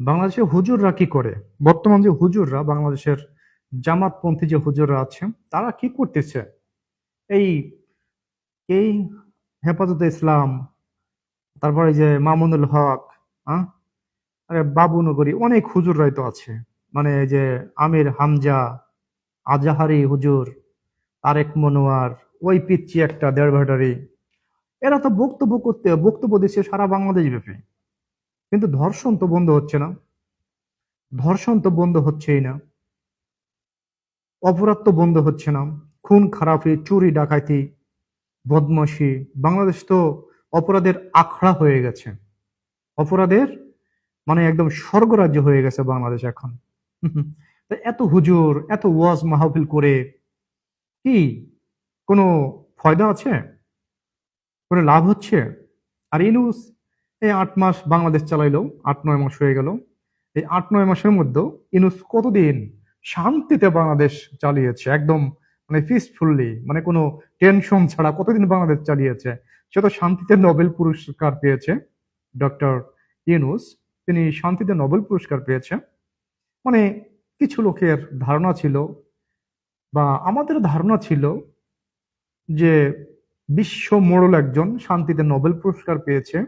বাংলাদেশে হুজুররা কি করে? বর্তমান যে হুজুররা, বাংলাদেশের জামাতপন্থী যে হুজুররা আছে তারা কি করতেছে? এই এই হেফাজতে ইসলাম, তারপরে যে মামুনুল হক হ্যাঁ আরে বাবুনগরী অনেক হুজুররাই তো আছে। মানে যে আমির হামজা, আজাহারি হুজুর, তারেক মনোয়ার, ওই পিচ্ছি একটা দেড় ভাটারি। এরা তো বক্তব্য করতে, বক্তব্য দিচ্ছে সারা বাংলাদেশ ব্যাপী। কিন্তু ধর্ষণ তো বন্ধ হচ্ছে না। ধর্ষণ তো বন্ধ হচ্ছেই না। অপরাধ তো বন্ধ হচ্ছে না। খুন, খারাপি, চুরি, ডাকাতি, বদমাশি, বাংলাদেশ তো অপরাধের আখড়া হয়ে গেছে। অপরাধের মানে একদম স্বর্গরাজ্য হয়ে গেছে বাংলাদেশ এখন। এত হুজুর, এত ওয়াজ মাহফিল করে কি কোনো ফয়দা আছে? কোনো লাভ হচ্ছে? আর ইনুস এই আট মাস বাংলাদেশ চালাইলো, আট নয় মাস হয়ে গেল। এই আট নয় মাসের মধ্যে ইনুস কতদিন শান্তিতে বাংলাদেশ চালিয়েছে? একদম মানে পিসফুললি মানে কোনো টেনশন ছাড়া কতদিন বাংলাদেশ চালিয়েছে? সে তো শান্তিতে নোবেল পুরস্কার পেয়েছে ডক্টর ইনুস। তিনি শান্তিতে নোবেল পুরস্কার পেয়েছে। মানে কিছু লোকের ধারণা ছিল বা আমাদের ধারণা ছিল যে বিশ্ব মোড়ল একজন শান্তিতে নোবেল পুরস্কার পেয়েছে।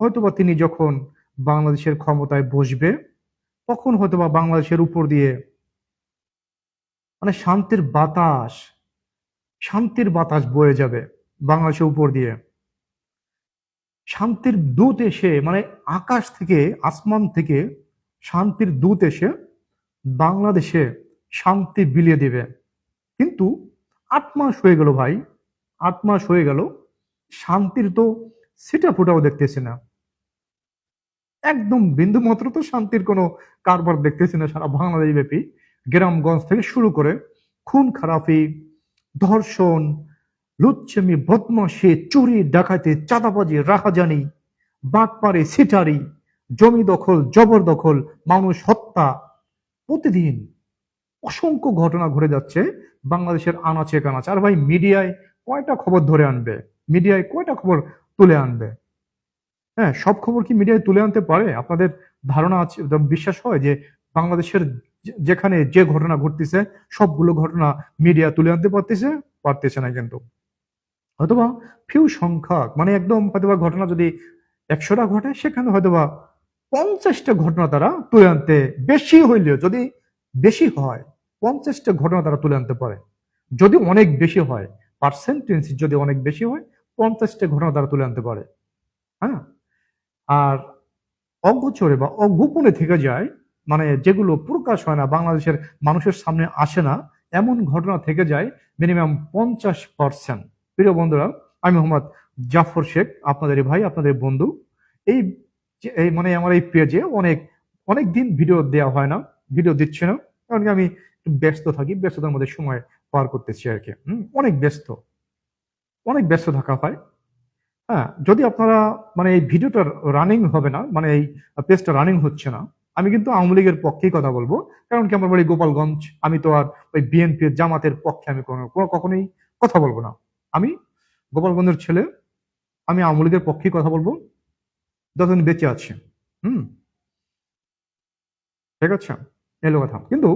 হয়তোবা তিনি যখন বাংলাদেশের ক্ষমতায় বসবে, তখন হয়তোবা বাংলাদেশের উপর দিয়ে মানে শান্তির বাতাস শান্তির বাতাস বয়ে যাবে বাংলাদেশের উপর দিয়ে। শান্তির দূত এসে মানে আকাশ থেকে, আসমান থেকে শান্তির দূত এসে বাংলাদেশে শান্তি বিলিয়ে দেবে। কিন্তু আট মাস হয়ে গেল ভাই, আট মাস হয়ে গেল, শান্তির তো সেটা ফোটাও দেখতেছি না। একদম বিন্দু মাত্র তো শান্তির কোনো কারবার দেখতেছি না সারা বাংলাদেশ ব্যাপী। গ্রামগঞ্জ থেকে শুরু করে খুন, খারাপি, ধর্ষণ, লুচ্ছমি, বদমাশি, চুরি, ডাকাতি, চাঁদাবাজি, রাহাজানি, বাটপাড়ি সিটারি জমি দখল জবরদখল মানুষ হত্যা, প্রতিদিন অসংখ্য ঘটনা ঘটে যাচ্ছে বাংলাদেশের আনাচে কানাচে। আর ভাই, মিডিয়ায় কয়টা খবর ধরে আনবে? মিডিয়ায় কয়টা খবর তুলে আনবে? হ্যাঁ সব খবর কি মিডিয়ায় তুলে আনতে পারে? আপনাদের ধারণা আছে, বিশ্বাস হয় যে বাংলাদেশের যেখানে যে ঘটনা ঘটতেছে, সবগুলো ঘটনা মিডিয়া তুলে আনতে পারতেছে পারতেছে না কিন্তু। হয়তোবা ফিউ সংখ্যক মানে একদম হয়তোবা ঘটনা যদি একশোটা ঘটে, সেখানে হয়তোবা পঞ্চাশটা ঘটনা তারা তুলে আনতে বেশি হইলেও, যদি বেশি হয়, পঞ্চাশটা ঘটনা তারা তুলে আনতে পারে। যদি অনেক বেশি হয় পার্সেন্টেজ যদি অনেক বেশি হয়, পঞ্চাশটা ঘটনা তারা তুলে আনতে পারে। হ্যাঁ? আর অগোচরে বা অগোপনে থেকে যায় মানে যেগুলো প্রকাশ হয় না, বাংলাদেশের মানুষের সামনে আসে না, এমন ঘটনা থেকে যায় মিনিমাম পঞ্চাশ পার্সেন্ট প্রিয় বন্ধুরা, আমি মোহাম্মদ জাফর শেখ, আপনাদের ভাই, আপনাদের বন্ধু। এই এই মানে আমার এই পেজে অনেক অনেক দিন ভিডিও দেওয়া হয় না ভিডিও দিচ্ছে না, কারণ আমি ব্যস্ত থাকি, ব্যস্ততার মধ্যে সময় পার করতেছি আর কি। অনেক ব্যস্ত অনেক ব্যস্ত থাকা হয়। হ্যাঁ যদি আপনারা মানে এই ভিডিওটা রানিং হবে না মানে এই পেজটা রানিং হচ্ছে না, আমি কিন্তু আওয়ামী লীগের পক্ষেই কথা বলব। কারণ কি, আমার বাড়ি গোপালগঞ্জ, আমি তো আর ওই বিএনপি জামাতের পক্ষে আমি কোনো কখনোই কথা বলব না। আমি গোপালগঞ্জের ছেলে, আমি আওয়ামী লীগের পক্ষেই কথা বলব। যতদিন বেঁচে আছে, হুম? ঠিক আছে? এলো কথা। কিন্তু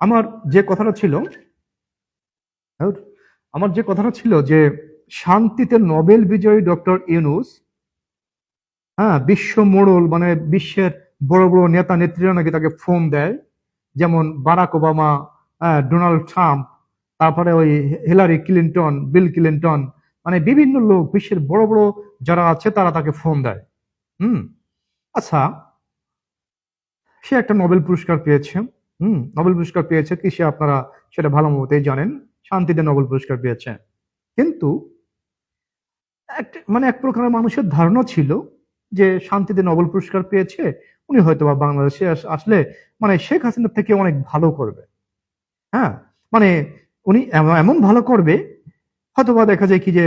আমার যে কথাটা ছিল আমার যে কথাটা ছিল যে শান্তিতে নোবেল বিজয়ী ডক্টর ইউনুস হ্যাঁ বিশ্ব মোড়ল মানে বিশ্বের বড় বড় নেতা নেত্রীরা নাকি তাকে ফোন দেয় যেমন বারাক ওবামা হ্যাঁ, ডোনাল্ড ট্রাম্প তারপরে ওই হিলারি ক্লিন্টন বিল ক্লিন্টন মানে বিভিন্ন লোক বিশ্বের বড় বড় যারা আছে তারা তাকে ফোন দেয়। হুম আচ্ছা সে একটা নোবেল পুরস্কার পেয়েছে হুম নোবেল পুরস্কার পেয়েছে কি সে আপনারা সেটা ভালো মতেই জানেন শান্তিতে নোবেল পুরস্কার পেয়েছে। কিন্তু মানে এক প্রকারের মানুষের ধারণা ছিল যে শান্তিতে নোবেল পুরস্কার পেয়েছে, উনি হয়তো বা বাংলাদেশে আসলে মানে শেখ হাসিনার থেকে অনেক ভালো করবে। হ্যাঁ? মানে উনি এমন ভালো করবে হয়তো বা দেখা যায় কি যে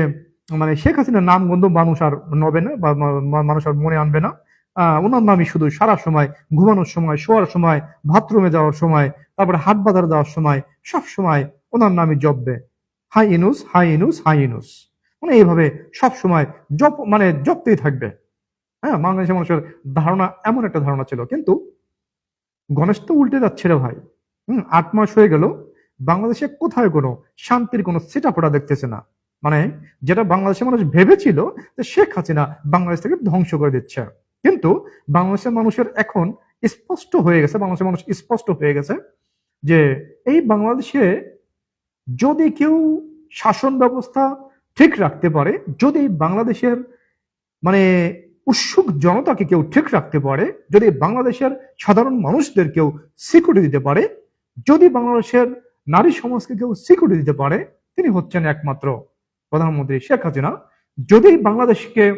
মানে শেখ হাসিনার নাম গন্ধ মানুষ আর নবে না, বা মানুষ আর মনে আনবে না। ওনার নামই শুধু সারা সময়, ঘুমানোর সময়, শোয়ার সময়, বাথরুমে যাওয়ার সময়, তারপরে হাট বাজার যাওয়ার সময়, সব সময় ওনার নামই জপবে। হাই ইনুস হাই ইনুস হাই ইনুস। মানে এইভাবে সব সময় জপ মানে জপতেই থাকবে। হ্যাঁ বাংলাদেশের মানুষের ধারণা এমন একটা ধারণা ছিল। কিন্তু গণেশ তো উল্টে যাচ্ছে রে ভাই। হুম, আট মাস হয়ে গেল, বাংলাদেশে কোথায় কোনো শান্তির কোনো সিটা ফোটা দেখতেছে না। মানে যেটা বাংলাদেশের মানুষ ভেবেছিল যে শেখ হাসিনা বাংলাদেশ থেকে ধ্বংস করে দিচ্ছে। কিন্তু বাংলাদেশের মানুষের এখন স্পষ্ট হয়ে গেছে, বাংলাদেশের মানুষ স্পষ্ট হয়ে গেছে যে এই বাংলাদেশে যদি কেউ শাসন ব্যবস্থা ঠিক রাখতে পারে যদি বাংলাদেশের মানে উৎসুক জনতাকে কেউ ঠিক রাখতে পারে, যদি বাংলাদেশের সাধারণ মানুষদের কেউ সিকিউরিটি দিতে পারে, যদি বাংলাদেশের নারী সমাজকে কেউ সিকিউরিটি দিতে পারে, তিনি হচ্ছেন একমাত্র প্রধানমন্ত্রী শেখ হাসিনা। যদি বাংলাদেশকে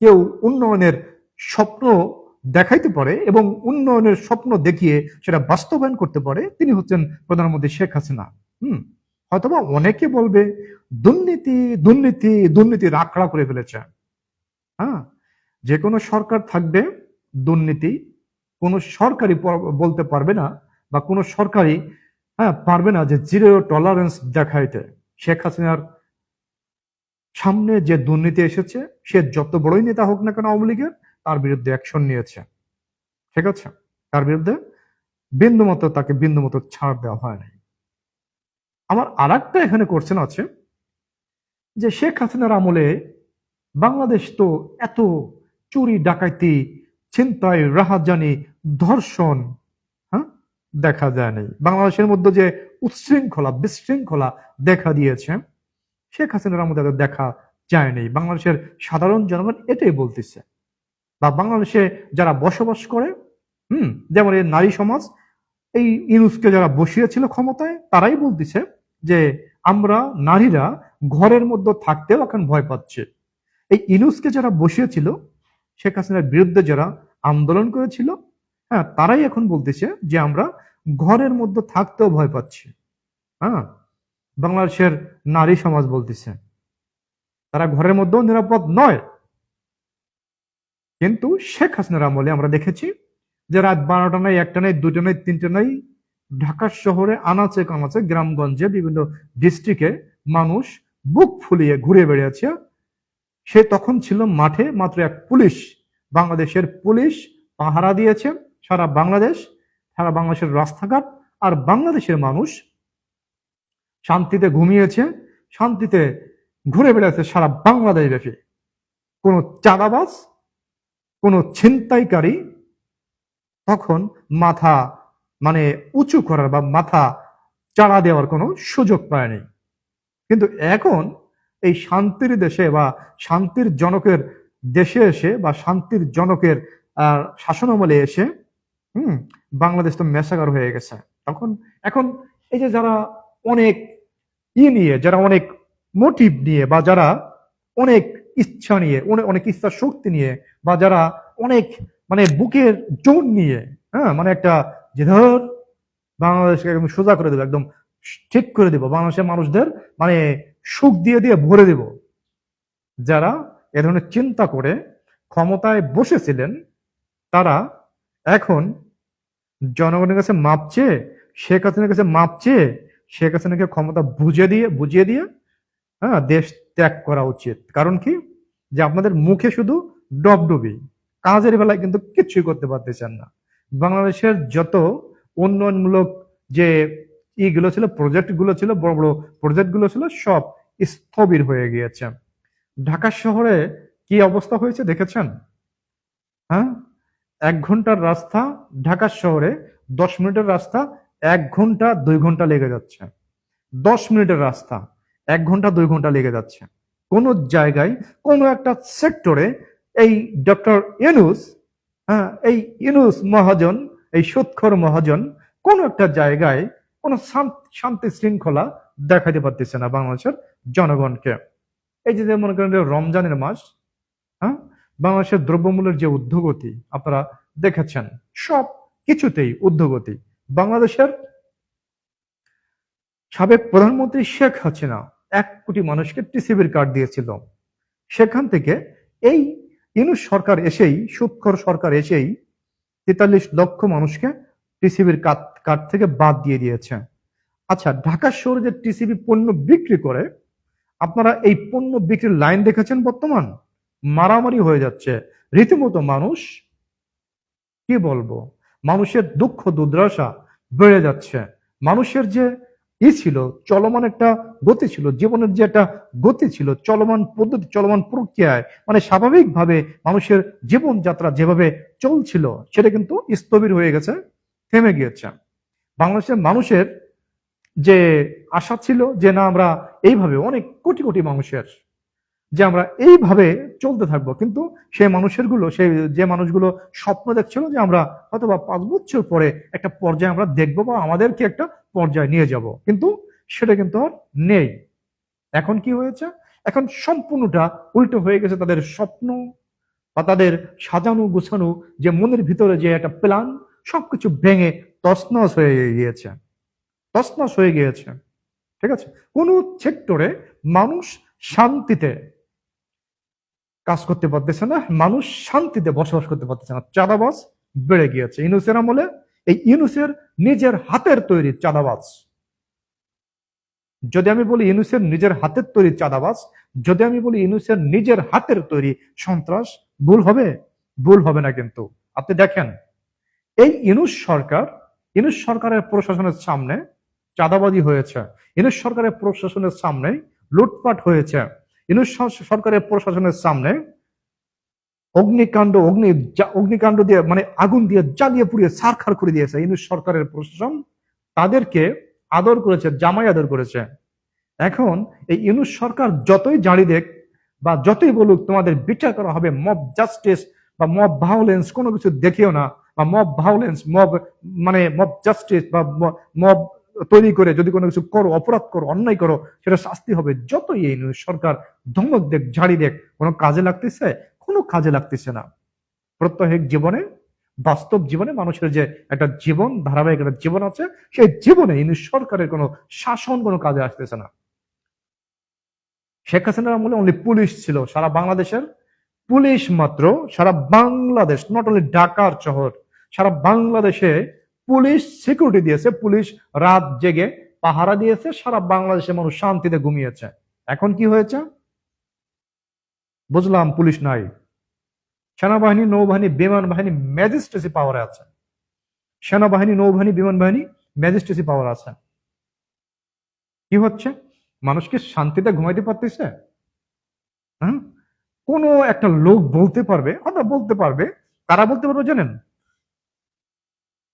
কেউ উন্নয়নের স্বপ্ন দেখাইতে পারে এবং উন্নয়নের স্বপ্ন দেখিয়ে সেটা বাস্তবায়ন করতে পারে, তিনি হচ্ছেন প্রধানমন্ত্রী শেখ হাসিনা। হুম। হয়তোবা অনেকে বলবে, দুর্নীতি দুর্নীতি দুর্নীতি রাখড়া করে ফেলেছে। হ্যাঁ? যে কোনো সরকার থাকবে, দুর্নীতি কোনো সরকারি বলতে পারবে না বা কোনো সরকারি হ্যাঁ পারবে না যে জিরো টলারেন্স দেখাইতে। শেখ হাসিনার সামনে যে দুর্নীতি এসেছে, সে যত বড়ই নেতা হোক না কেন আওয়ামী লীগের, তার বিরুদ্ধে অ্যাকশন নিয়েছে। ঠিক আছে? তার বিরুদ্ধে বিন্দুমতো তাকে বিন্দুমতো ছাড় দেওয়া হয় নাই। আমার আর এখানে কোশ্চেন আছে, যে শেখ হাসিনার আমলে বাংলাদেশ তো এত চুরি ডাকাইতি ছিনতাই, রাহাজানি, ধর্ষণ হ্যাঁ দেখা যায় নাই। বাংলাদেশের মধ্যে যে উচ্ছৃঙ্খলা, বিশৃঙ্খলা দেখা দিয়েছে, শেখ হাসিনার আমলে তাদের দেখা যায়নি বাংলাদেশের সাধারণ জনগণ এটাই বলতেছে। বা বাংলাদেশে যারা বসবাস করে, হুম, যেমন এই নারী সমাজ এই ইনুসকে যারা বসিয়েছিল ক্ষমতায়, তারাই বলতেছে যে আমরা নারীরা ঘরের মধ্যে থাকতেও এখন ভয় পাচ্ছে। এই ইনুসকে যারা বসিয়েছিল, শেখ হাসিনার বিরুদ্ধে যারা আন্দোলন করেছিল হ্যাঁ তারাই এখন বলতেছে যে আমরা ঘরের মধ্যে থাকতেও ভয় পাচ্ছি। হ্যাঁ বাংলাদেশের নারী সমাজ বলতেছে, তারা ঘরের মধ্যেও নিরাপদ নয়। কিন্তু শেখ হাসিনার আমলে আমরা দেখেছি যে রাত বারোটা নাই, একটা নাই, দুটো নাই, তিনটে নাই ঢাকা শহরে আনাচে কানাচে গ্রামগঞ্জে বিভিন্ন ডিস্ট্রিক্টে মানুষ বুক ফুলিয়ে ঘুরে বেড়িয়েছে। সে তখন ছিল মাঠে, মাত্র এক পুলিশ, বাংলাদেশের পুলিশ পাহারা দিয়েছে সারা বাংলাদেশ, সারা বাংলাদেশের রাস্তাঘাট আর বাংলাদেশের মানুষ শান্তিতে ঘুমিয়েছে, শান্তিতে ঘুরে বেড়াচ্ছে সারা বাংলাদেশ ব্যাপী। কোনো চাঁদাবাজ, কোনো ছিনতাইকারী তখন মাথা মানে উঁচু করার বা মাথা চাড়া দেওয়ার কোনো সুযোগ পায়নি কিন্তু এখন এই শান্তির দেশে বা শান্তির জনকের দেশে এসে বা শান্তির জনকের আহ, শাসনামলে এসে হুম বাংলাদেশ তো মেসাগার হয়ে গেছে। তখন এখন এই যে যারা অনেক ই নিয়ে যারা অনেক মোটিভ নিয়ে বা যারা অনেক ইচ্ছা নিয়ে অনেক ইচ্ছা শক্তি নিয়ে বা যারা অনেক মানে বুকের জোর নিয়ে হ্যাঁ মানে একটা যে ধর বাংলাদেশকে একদম সোজা করে দেবো, একদম ঠিক করে দেবো, বাংলাদেশের মানুষদের মানে সুখ দিয়ে দিয়ে ভরে দেব। যারা এ ধরনের চিন্তা করে ক্ষমতায় বসেছিলেন, তারা এখন জনগণের কাছে মাপ চেয়ে, শেখ হাসিনার কাছে মাপ চেয়ে, শেখ হাসিনাকে ক্ষমতা বুঝে দিয়ে, বুঝিয়ে দিয়ে হ্যাঁ দেশ ত্যাগ করা উচিত। কারণ কি? যে আপনাদের মুখে শুধু ডবডবি। কাজের বেলায় কিন্তু কিছুই করতে পারতেছেন না। বাংলাদেশের যত উন্নয়নমূলক যে ইগুলো ছিল প্রজেক্টগুলো ছিল, বড় বড় প্রজেক্টগুলো ছিল, সব স্থবির হয়ে গিয়েছে। ঢাকা শহরে কি অবস্থা হয়েছে দেখেছেন? হ্যাঁ? এক ঘণ্টার রাস্তা ঢাকা শহরে, দশ মিনিটের রাস্তা এক ঘণ্টা, দুই ঘণ্টা লেগে যাচ্ছে। দশ মিনিটের রাস্তা এক ঘণ্টা, দুই ঘণ্টা লেগে যাচ্ছে। কোন জায়গায় কোনো একটা সেক্টরে এই ডক্টর ইনুস হ্যাঁ এই ইনুস মহাজন, এই সুৎখর মহাজন, কোন একটা জায়গায় কোনো শান- শান্তি শৃঙ্খলা দেখাতে পারতেছে না বাংলাদেশের জনগণকে। এই যে মনে করেন রমজানের মাস হ্যাঁ বাংলাদেশের দ্রব্যমূল্যের যে ঊর্ধ্বগতি, আপনারা দেখেছেন, সব কিছুতেই ঊর্ধ্বগতি। বাংলাদেশের সাবেক প্রধানমন্ত্রী শেখ হাসিনা এক কোটি মানুষকে টিসিবির কার্ড দিয়েছিল। সেখান থেকে এই ইনুস সরকার এসেই, সুৎখর সরকার এসেই তেতাল্লিশ লক্ষ মানুষকে টিসিবির কার্ড থেকে বাদ দিয়ে দিয়েছে। আচ্ছা ঢাকা শহরে যে টিসিবি পণ্য বিক্রি করে, আপনারা এই পণ্য বিক্রির লাইন দেখেছেন বর্তমান? মারামারি হয়ে যাচ্ছে। রীতিমতো মানুষ, কি বলব? মানুষের দুঃখ দুর্দশা বেড়ে যাচ্ছে। মানুষের যে ই ছিল, চলমান একটা গতি ছিল, জীবনের যে একটা গতি ছিল, চলমান পদ্ধতি, চলমান প্রক্রিয়ায় মানে স্বাভাবিকভাবে মানুষের জীবনযাত্রা যেভাবে চলছিল, সেটা কিন্তু স্থবির হয়ে গেছে, থেমে গিয়েছে। বাংলাদেশের মানুষের যে আশা ছিল যে না, আমরা এইভাবে অনেক কোটি কোটি মানুষের যে আমরা এইভাবে চলতে থাকব। কিন্তু সেই মানুষেরগুলো সেই যে মানুষগুলো স্বপ্ন দেখছিল যে আমরা হয়তো বা পাঁচ বছর পরে একটা পর্যায়ে আমরা দেখব বা আমাদেরকে একটা পর্যায়ে নিয়ে যাব। কিন্তু সেটা কিন্তু আর নেই। এখন কি হয়েছে? এখন সম্পূর্ণটা উল্টো হয়ে গেছে তাদের স্বপ্ন বা তাদের সাজানো গোছানো যে মনের ভিতরে যে একটা প্ল্যান, সবকিছু ভেঙে তছনছ হয়ে গিয়েছে। তছনছ হয়ে গিয়েছে। ঠিক আছে? কোন সেক্টরে মানুষ শান্তিতে কাজ করতে পারতেছে না, মানুষ শান্তিতে বসবাস করতে পারতেছে না, চাঁদাবাজ বেড়ে গিয়েছে। ইনুসের আমলে এই ইনুসের নিজের হাতের তৈরি চাঁদাবাজ। যদি আমি বলি ইনুসের নিজের হাতের তৈরি চাঁদাবাজ, যদি আমি বলি ইনুসের নিজের হাতের তৈরি সন্ত্রাস, ভুল হবে? ভুল হবে না কিন্তু। আপনি দেখেন, এই ইনুস সরকার ইনুস সরকারের প্রশাসনের সামনে চাঁদাবাজি হয়েছে। ইনুস সরকারের প্রশাসনের সামনে লুটপাট হয়েছে। সর- সরকারের প্রশাসনের সামনে অগ্নিকাণ্ড, অগ্নি অগ্নিকাণ্ড দিয়ে মানে আগুন দিয়ে জ্বালিয়ে পুড়িয়ে সারখার করে দিয়েছে ইনুস সরকারের প্রশাসন। তাদেরকে আদর করেছে, জামাই আদর করেছে। এখন এই ইনুস সরকার যতই জারি দেখ বা যতই বলুক, তোমাদের বিচার করা হবে মব জাস্টিস বা মব ভায়োলেন্স কোনো কিছু দেখিও না বা মব ভায়োলেন্স মব মানে মব জাস্টিস বা মব তৈরি করে যদি কোনো কিছু করো, অপরাধ করো, অন্যায় করো, সেটা শাস্তি হবে যতই এই সরকার ধমক দেখ, ঝাড়ি দেখ, কোনো কাজে লাগতেছে? কোনো কাজে লাগতেছে না। প্রত্যেক জীবনে, বাস্তব জীবনে মানুষের যে একটা জীবন, ধারাবাহিক একটা জীবন আছে, সেই জীবনে ইনি সরকারের কোনো শাসন, কোনো কাজে আসতেছে না। শেখ হাসিনার আমলে অনলি পুলিশ ছিল সারা বাংলাদেশের। পুলিশ মাত্র সারা বাংলাদেশ নট অনলি ঢাকার শহর, সারা বাংলাদেশে পুলিশ সিকিউরিটি দিয়েছে। পুলিশ রাত জেগে পাহারা দিয়েছে, সারা বাংলাদেশের মানুষ শান্তিতে ঘুমিয়েছে। এখন কি হয়েছে? বুঝলাম পুলিশ নাই। সেনাবাহিনী, নৌবাহিনী, বিমান বাহিনী ম্যাজিস্ট্রেসি পাওয়ারে আছে। সেনাবাহিনী, নৌবাহিনী, বিমান বাহিনী ম্যাজিস্ট্রেসি পাওয়ার আছে। কি হচ্ছে? মানুষকে শান্তিতে ঘুমাইতে পারতেছে? হ্যাঁ কোনো একটা লোক বলতে পারবে আমরা বলতে পারবে। তারা বলতে পারবে জানেন?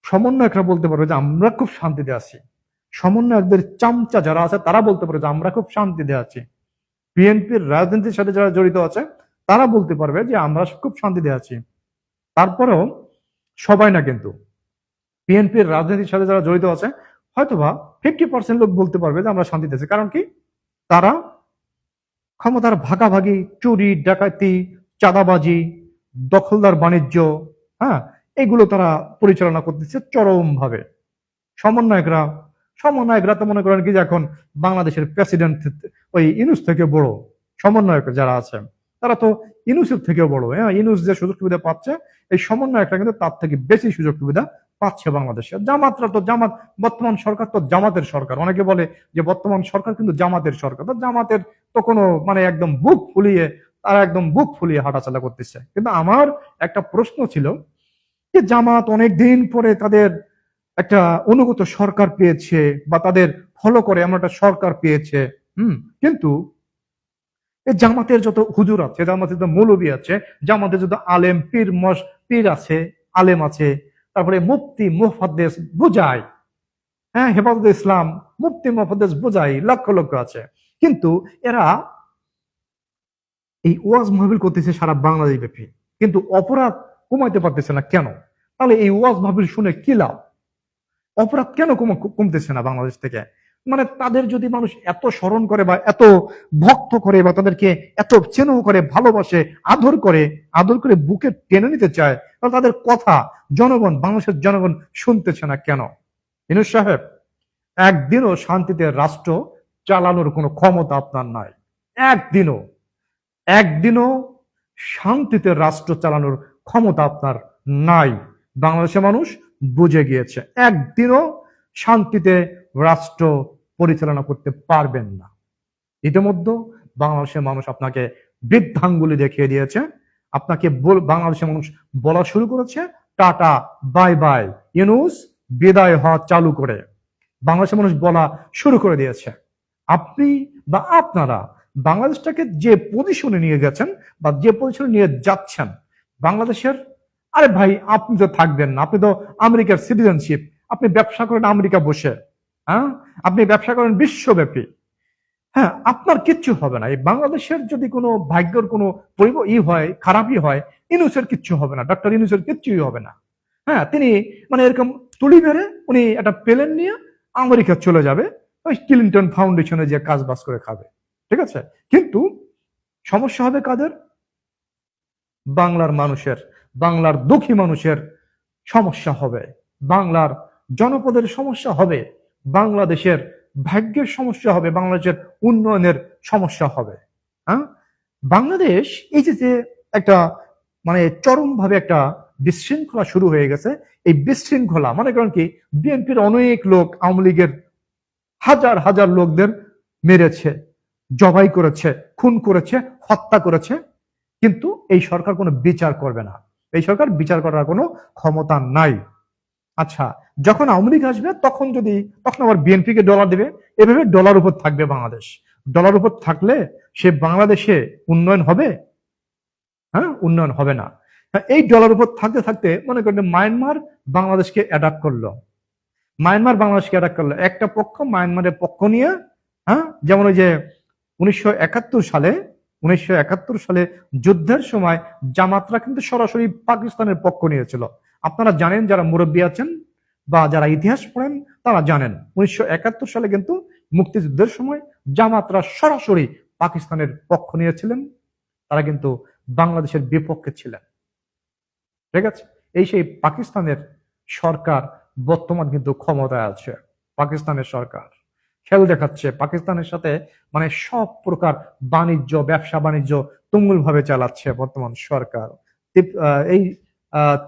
সমন্বয়করা বলতে পারবে যে আমরা খুব শান্তিতে আছি। সমন্বয়কদের চামচা যারা আছে, তারা বলতে পারবে যে আমরা খুব শান্তিতে আছি। বিএনপির রাজনীতির সাথে যারা জড়িত আছে, তারা বলতে পারবে যে আমরা খুব শান্তিতে আছি। তারপরেও সবাই না কিন্তু। বিএনপির রাজনীতির সাথে যারা জড়িত আছে, হয়তোবা ফিফটি পার্সেন্ট লোক বলতে পারবে যে আমরা শান্তিতে আছি। কারণ কি? তারা ক্ষমতার ভাগাভাগি, চুরি, ডাকাতি, চাঁদাবাজি, দখলদার বাণিজ্য হ্যাঁ এগুলো তারা পরিচালনা করতেছে চরম ভাবে সমন্বয়করা সমন্বয়করা তো মনে করেন কি যে এখন বাংলাদেশের প্রেসিডেন্ট ওই ইনুস থেকে বড় সমন্বয়ক যারা আছেন, তারা তো ইনুসের থেকেও বড়। হ্যাঁ ইনুস যে সুযোগ সুবিধা পাচ্ছে, এই সমন্বয়করা কিন্তু তার থেকে বেশি সুযোগ সুবিধা পাচ্ছে বাংলাদেশে। জামাতরা তো জামাত, বর্তমান সরকার তো জামাতের সরকার। অনেকে বলে যে বর্তমান সরকার কিন্তু জামাতের সরকার। তো জামাতের তো কোনো মানে একদম বুক ফুলিয়ে, তারা একদম বুক ফুলিয়ে হাঁটাচলা করতেছে। কিন্তু আমার একটা প্রশ্ন ছিল যে জামাত অনেক দিন পরে তাদের একটা অনুগত সরকার পেয়েছে বা তাদের ফলো করে এমন একটা সরকার পেয়েছে, হুম? কিন্তু এই জামাতের যত হুজুর আছে, জামাতের যত মৌলবী আছে, জামাতের যত আলেম, পীর, মস, পীর আছে, আলেম আছে, তারপরে মুফতি, মুহাদ্দেস বুঝায় হ্যাঁ? হেফাজত ইসলাম, মুফতি, মুহাদ্দেস বুঝাই লক্ষ লক্ষ আছে। কিন্তু এরা এই ওয়াজ মাহবিল করতেছে সারা বাংলাদেশ ব্যাপী কিন্তু অপরাধ কমাইতে পারতেছে না কেন? তাহলে এই ওয়াজ মাহবিল শুনে কি লাভ? অপরাধ কেন কমতেছে না বাংলাদেশ থেকে? মানে তাদের যদি মানুষ এত স্মরণ করে বা এত ভক্ত করে বা তাদেরকে এত চেনেও করে, ভালোবাসে, আদর করে আদর করে বুকে টেনে নিতে চায়, তাহলে তাদের কথা জনগণ, বাংলাদেশের জনগণ শুনতেছে না কেন? ইনুস সাহেব, একদিনও শান্তিতে রাষ্ট্র চালানোর কোনো ক্ষমতা আপনার নাই। একদিনও একদিনও শান্তিতে রাষ্ট্র চালানোর ক্ষমতা আপনার নাই। বাংলাদেশের মানুষ বুঝে গিয়েছে, একদিনও শান্তিতে রাষ্ট্র পরিচালনা করতে পারবেন না। ইতিমধ্যে বাংলাদেশের মানুষ আপনাকে বৃদ্ধাঙ্গুলি দেখিয়ে দিয়েছে, আপনাকে বল- বাংলাদেশের মানুষ বলা শুরু করেছে, টাটা, বাই বাই ইউনুস বিদায় হওয়া চালু করে। বাংলাদেশের মানুষ বলা শুরু করে দিয়েছে, আপনি বা আপনারা বাংলাদেশটাকে যে পজিশনে নিয়ে গেছেন বা যে পজিশনে নিয়ে যাচ্ছেন বাংলাদেশের? আরে ভাই, আপনি তো থাকবেন না। আপনি তো আমেরিকার সিটিজেনশিপ আপনি ব্যবসা করেন আমেরিকা বসে হ্যাঁ? আপনি ব্যবসা করেন বিশ্বব্যাপী। হ্যাঁ আপনার কিচ্ছু হবে না। এই বাংলাদেশের যদি কোনো ভাগ্যর কোনো পরিব, ই হয়, খারাপই হয়, ইনুসের কিচ্ছু হবে না। ডক্টর ইনুসের কিচ্ছুই হবে না। হ্যাঁ তিনি মানে এরকম তুলি মেরে উনি একটা প্লেন নিয়ে আমেরিকা চলে যাবে। ওই ক্লিন্টন ফাউন্ডেশনে যে কাজ বাজ করে খাবে। ঠিক আছে? কিন্তু সমস্যা হবে কাদের? বাংলার মানুষের, বাংলার দুঃখী মানুষের সমস্যা হবে। বাংলার জনপদের সমস্যা হবে। বাংলাদেশের ভাগ্যের সমস্যা হবে। বাংলাদেশের উন্নয়নের সমস্যা হবে। হ্যাঁ? বাংলাদেশ এই যে একটা মানে চরমভাবে একটা বিশৃঙ্খলা শুরু হয়ে গেছে, এই বিশৃঙ্খলা মনে করেন কি? বিএনপির অনেক লোক আওয়ামী লীগের হাজার হাজার লোকদের মেরেছে, জবাই করেছে, খুন করেছে, হত্যা করেছে। কিন্তু এই সরকার কোনো বিচার করবে না। এই সরকার বিচার করার কোনো ক্ষমতা নাই। আচ্ছা যখন আওয়ামী লীগ আসবে, তখন যদি, তখন আবার বিএনপি কে ডলার দেবে। এভাবে ডলার উপর থাকবে বাংলাদেশ। ডলার উপর থাকলে সে বাংলাদেশে উন্নয়ন হবে? হ্যাঁ উন্নয়ন হবে না। এই ডলার উপর থাকতে থাকতে মনে করেন মায়ানমার বাংলাদেশকে অ্যাটাক করল। মায়ানমার বাংলাদেশকে অ্যাটাক করল। একটা পক্ষ মায়ানমারের পক্ষ নিয়ে হ্যাঁ যেমন ওই যে উনিশশো একাত্তর সালে উনিশশো একাত্তর সালে যুদ্ধের সময় জামাতরা কিন্তু সরাসরি পাকিস্তানের পক্ষ নিয়েছিল। আপনারা জানেন যারা মুরব্বী আছেন বা যারা ইতিহাস পড়েন, তারা জানেন। উনিশশো একাত্তর সালে কিন্তু মুক্তিযুদ্ধের সময় জামাতরা সরাসরি পাকিস্তানের পক্ষ নিয়েছিলেন। তারা কিন্তু বাংলাদেশের বিপক্ষে ছিলেন। ঠিক আছে? এই সেই পাকিস্তানের সরকার বর্তমান কিন্তু ক্ষমতায় আছে। পাকিস্তানের সরকার। খেল দেখাচ্ছে। পাকিস্তানের সাথে মানে সব প্রকার বাণিজ্য, ব্যবসা বাণিজ্য তুমুল ভাবে চালাচ্ছে বর্তমান সরকার। এই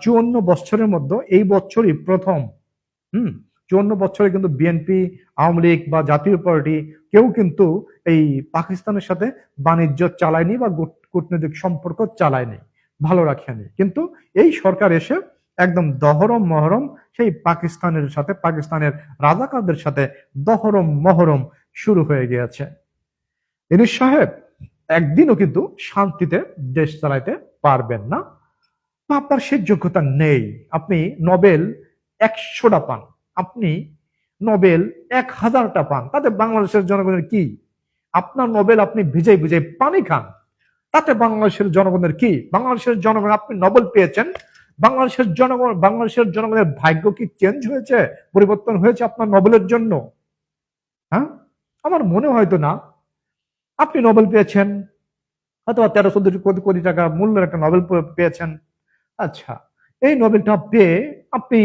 চুয়ান্ন বছরের মধ্যে এই বছরই প্রথম, হুম, চুয়ান্ন বছরে কিন্তু বিএনপি আওয়ামী লীগ বা জাতীয় পার্টি কেউ কিন্তু এই পাকিস্তানের সাথে বাণিজ্য চালায়নি বা কূটনৈতিক সম্পর্ক চালায়নি, ভালো রাখেনি। কিন্তু এই সরকার এসে একদম দহরম মহরম, সেই পাকিস্তানের সাথে, পাকিস্তানের রাজাকারদের সাথে দহরম মহরম শুরু হয়ে গিয়েছে। ইনিস সাহেব, একদিনও কিন্তু শান্তিতে দেশ চালাইতে পারবেন না। আপনার সে যোগ্যতা নেই। আপনি নোবেল একশোটা পান। আপনি নোবেল এক হাজারটা পান। তাতে বাংলাদেশের জনগণের কি? আপনার নোবেল আপনি ভিজাই ভিজাই পানি খান। তাতে বাংলাদেশের জনগণের কি? বাংলাদেশের জনগণ আপনি নোবেল পেয়েছেন। বাংলাদেশের জনগণ, বাংলাদেশের জনগণের ভাগ্য কি চেঞ্জ হয়েছে? পরিবর্তন হয়েছে আপনার নোবেলের জন্য? হ্যাঁ? আমার মনে হয়তো না। আপনি নোবেল পেয়েছেন। হয়তো তেরো, চোদ্দ কোটি টাকা মূল্যের একটা নোবেল পেয়েছেন। আচ্ছা এই নোবেলটা পেয়ে আপনি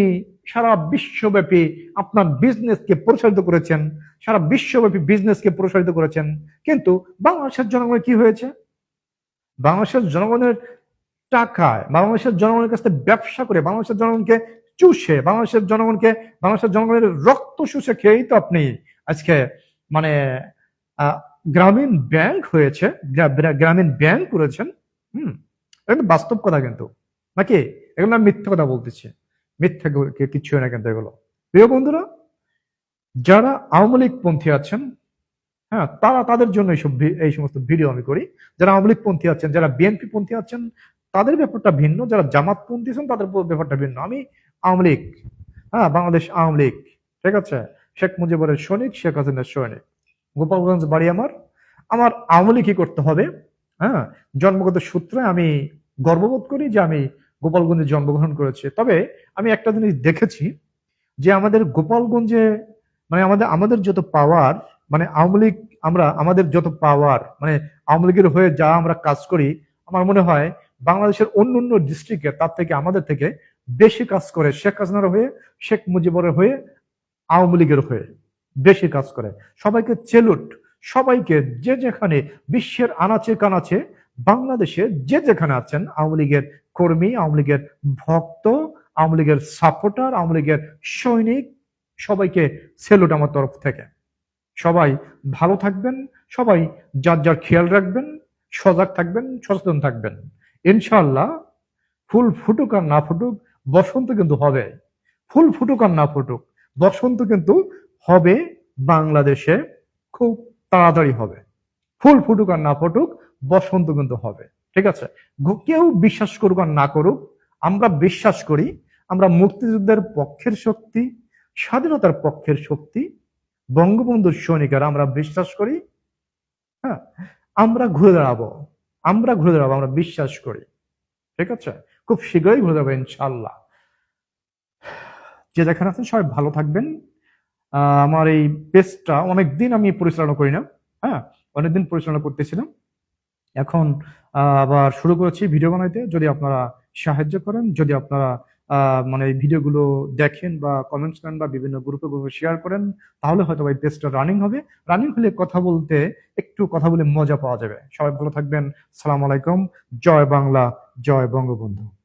সারা বিশ্বব্যাপী আপনার বিজনেসকে প্রসারিত করেছেন। সারা বিশ্বব্যাপী বিজনেসকে প্রসারিত করেছেন। কিন্তু বাংলাদেশের জনগণের কি হয়েছে? বাংলাদেশের জনগণের টাকায় বাংলাদেশের জনগণের কাছে ব্যবসা করে বাংলাদেশের জনগণকে চুষে, বাংলাদেশের জনগণকে, বাংলাদেশের জনগণের রক্ত শুষে খেয়েই তো আপনি আজকে মানে গ্রামীণ ব্যাংক হয়েছে, গ্রা- গ্রা- গ্রামীণ ব্যাংক করেছেন, হুম? বাস্তব কথা কিন্তু। নাকি? এগুলো আমি মিথ্যে কথা বলতেছি। মিথ্যে গো- কি- কিচ্ছু না কিন্তু এগুলো। প্রিয় বন্ধুরা, যারা আওয়ামী লীগ পন্থী আছেন হ্যাঁ তারা তাদের জন্য এইসব এই সমস্ত ভিডিও আমি করি। যারা আওয়ামী লীগ পন্থী আছেন, যারা বিএনপি পন্থী আছেন তাদের ব্যাপারটা ভিন্ন, যারা জামাত আছেন তাদের ব্যাপারটা ভিন্ন। আমি আওয়ামী লীগ হ্যাঁ বাংলাদেশ আওয়ামী লীগ, ঠিক আছে? শেখ মুজিবুরের সৈনিক, শেখ হাসিনার সৈনিক। গোপালগঞ্জ বাড়ি আমার আমার আওয়ামী লীগই করতে হবে হ্যাঁ? জন্মগত সূত্রে আমি গর্ববোধ করি যে আমি গোপালগঞ্জে জন্মগ্রহণ করেছি। তবে আমি একটা জিনিস দেখেছি যে আমাদের গোপালগঞ্জে মানে আমাদের আমাদের যত পাওয়ার মানে আওয়ামী লীগ, আমরা, আমাদের যত পাওয়ার মানে আওয়ামী লীগের হয়ে যা আমরা কাজ করি, আমার মনে হয় বাংলাদেশের অন্য অন্য ডিস্ট্রিক্টে তার থেকে আমাদের থেকে বেশি কাজ করে শেখ হাসিনার হয়ে, শেখ মুজিবুরের হয়ে, আওয়ামী লীগের হয়ে বেশি কাজ করে। সবাইকে চেলুট, সবাইকে যে যেখানে বিশ্বের আনাচে কানাচে বাংলাদেশে যে যেখানে আছেন, আওয়ামী লীগের কর্মী, আওয়ামী লীগের ভক্ত, আওয়ামী লীগের সাপোর্টার আওয়ামী লীগের সৈনিক, সবাইকে সেলুট আমার তরফ থেকে। সবাই ভালো থাকবেন, সবাই যার যার খেয়াল রাখবেন, সজাগ থাকবেন, সচেতন থাকবেন। ইনশাল্লাহ ফুল ফুটুক আর না ফুটুক, বসন্ত কিন্তু হবে। ফুল ফুটুক আর না ফুটুক, বসন্ত কিন্তু হবে, বাংলাদেশে খুব তাড়াতাড়ি হবে। ফুল ফুটুক আর না ফুটুক, বসন্ত কিন্তু হবে। ঠিক আছে? কেউ বিশ্বাস করুক আর না করুক, আমরা বিশ্বাস করি, আমরা মুক্তিযুদ্ধের পক্ষের শক্তি, স্বাধীনতার পক্ষের শক্তি, বঙ্গবন্ধুর সৈনিকেরা আমরা বিশ্বাস করি হ্যাঁ আমরা ঘুরে দাঁড়াবো। আমরা ঘুরে দাঁড়াবো, আমরা বিশ্বাস করি। ঠিক আছে? খুব শীঘ্রই ঘুরে দাঁড়াবো ইনশাল্লাহ যে যেখানে আছেন, সবাই ভালো থাকবেন। আমার এই পেজটা অনেকদিন আমি পরিচালনা করি না হ্যাঁ? অনেকদিন পরিচালনা করতেছিলাম। এখন আবার শুরু করেছি ভিডিও বানাইতে। যদি আপনারা সাহায্য করেন, যদি আপনারা মানে এই ভিডিওগুলো দেখেন বা কমেন্টস করেন বা বিভিন্ন গ্রুপে গ্রুপে শেয়ার করেন, তাহলে হয়তো এই পেজটা রানিং হবে। রানিং হলে কথা বলতে একটু কথা বলে মজা পাওয়া যাবে। সবাই ভালো থাকবেন। সালাম আলাইকুম। জয় বাংলা, জয় বঙ্গবন্ধু।